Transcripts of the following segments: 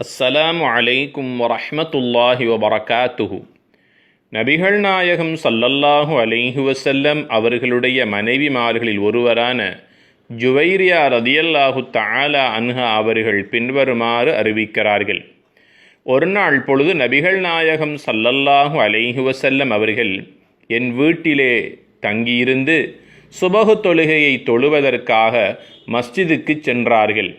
அஸ்ஸலாமு அலைக்கும் வரஹ்மத்துல்லாஹி வபரகாத்துஹு. நபிகள் நாயகம் சல்லல்லாஹு அலைஹு வசல்லம் அவர்களுடைய மனைவிமார்களில் ஒருவரான ஜுவைரியா ரதியல்லாஹு தாலா அன்ஹா அவர்கள் பின்வருமாறு அறிவிக்கிறார்கள். ஒரு நாள் பொழுது நபிகள் நாயகம் சல்லல்லாஹு அலைஹு வசல்லம் அவர்கள் என் வீட்டிலே தங்கியிருந்து சுபகு தொழுகையை தொழுவதற்காக மஸ்ஜிதுக்கு சென்றார்கள்.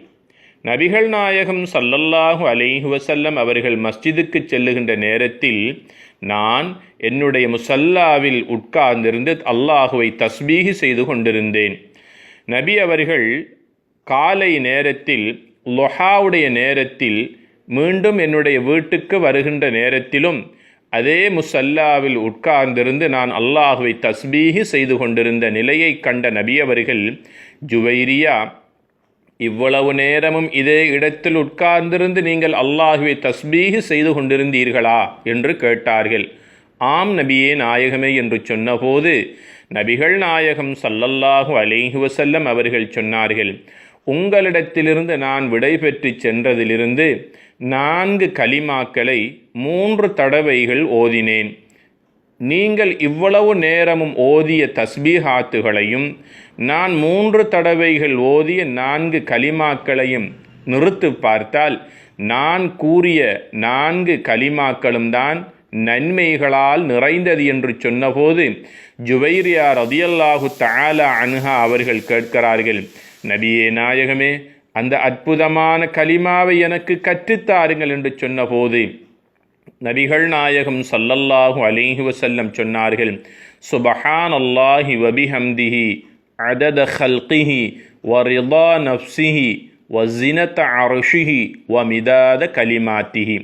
நபிகள் நாயகம் சல்லல்லாஹு அலைஹு வசல்லம் அவர்கள் மஸ்ஜிதுக்கு செல்லுகின்ற நேரத்தில் நான் என்னுடைய முசல்லாவில் உட்கார்ந்திருந்து அல்லாஹுவை தஸ்பீகி செய்து கொண்டிருந்தேன். நபி அவர்கள் காலை நேரத்தில் லொஹாவுடைய நேரத்தில் மீண்டும் என்னுடைய வீட்டுக்கு வருகின்ற நேரத்திலும் அதே முசல்லாவில் உட்கார்ந்திருந்து நான் அல்லாஹுவை தஸ்பீகி செய்து கொண்டிருந்த நிலையை கண்ட நபி அவர்கள் ஜுவைரியா இவ்வளவு நேரமும் இதே இடத்தில் உட்கார்ந்திருந்து நீங்கள் அல்லாஹுவை தஸ்பீஹ் செய்து கொண்டிருந்தீர்களா என்று கேட்டார்கள். ஆம் நபியே நாயகமே என்று சொன்னபோது நபிகள் நாயகம் சல்லல்லாஹு அலைஹி வசல்லம் அவர்கள் சொன்னார்கள் உங்களிடத்திலிருந்து நான் விடை பெற்று சென்றதிலிருந்து நான்கு கலிமாக்களை மூன்று தடவைகள் ஓதினேன். நீங்கள் இவ்வளவு நேரமும் ஓதிய தஸ்பீஹாத்துகளையும் நான் மூன்று தடவைகள் ஓதிய நான்கு கலிமாக்களையும் நிறுத்து பார்த்தால் நான் கூறிய நான்கு கலிமாக்களும் தான் நன்மைகளால் நிறைந்தது என்று சொன்னபோது ஜுவைரியா ரதியல்லாஹு தாலா அனுஹா அவர்கள் கேட்கிறார்கள் நபியே நாயகமே அந்த அற்புதமான கலிமாவை எனக்கு கற்றுத்தாருங்கள் என்று சொன்னபோது நபிகள் நாயகம் சல்லல்லாஹு அலிஹி வசல்லம் சொன்னார்கள் சுபஹான் அல்லாஹி வபிஹம்திஹி அதத ஹல்கிஹி வரிதா நப்சிஹி வசினத்த அருஷிஹி வமிதாத கலிமாத்திஹி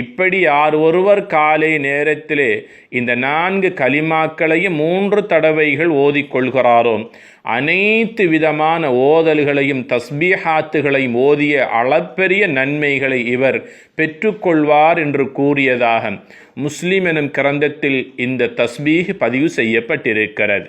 இப்படி யார் ஒருவர் காலை நேரத்திலே இந்த நான்கு கலிமாக்களையும் மூன்று தடவைகள் ஓதிக்கொள்கிறாரோ அனைத்து விதமான ஓதல்களையும் தஸ்பீஹாத்துகளையும் ஓதிய அளப்பெரிய நன்மைகளை இவர் பெற்றுக்கொள்வார் என்று கூறியதாக முஸ்லிம் எனும் கிரந்தத்தில் இந்த தஸ்பீஹ் பதிவு செய்யப்பட்டிருக்கிறது.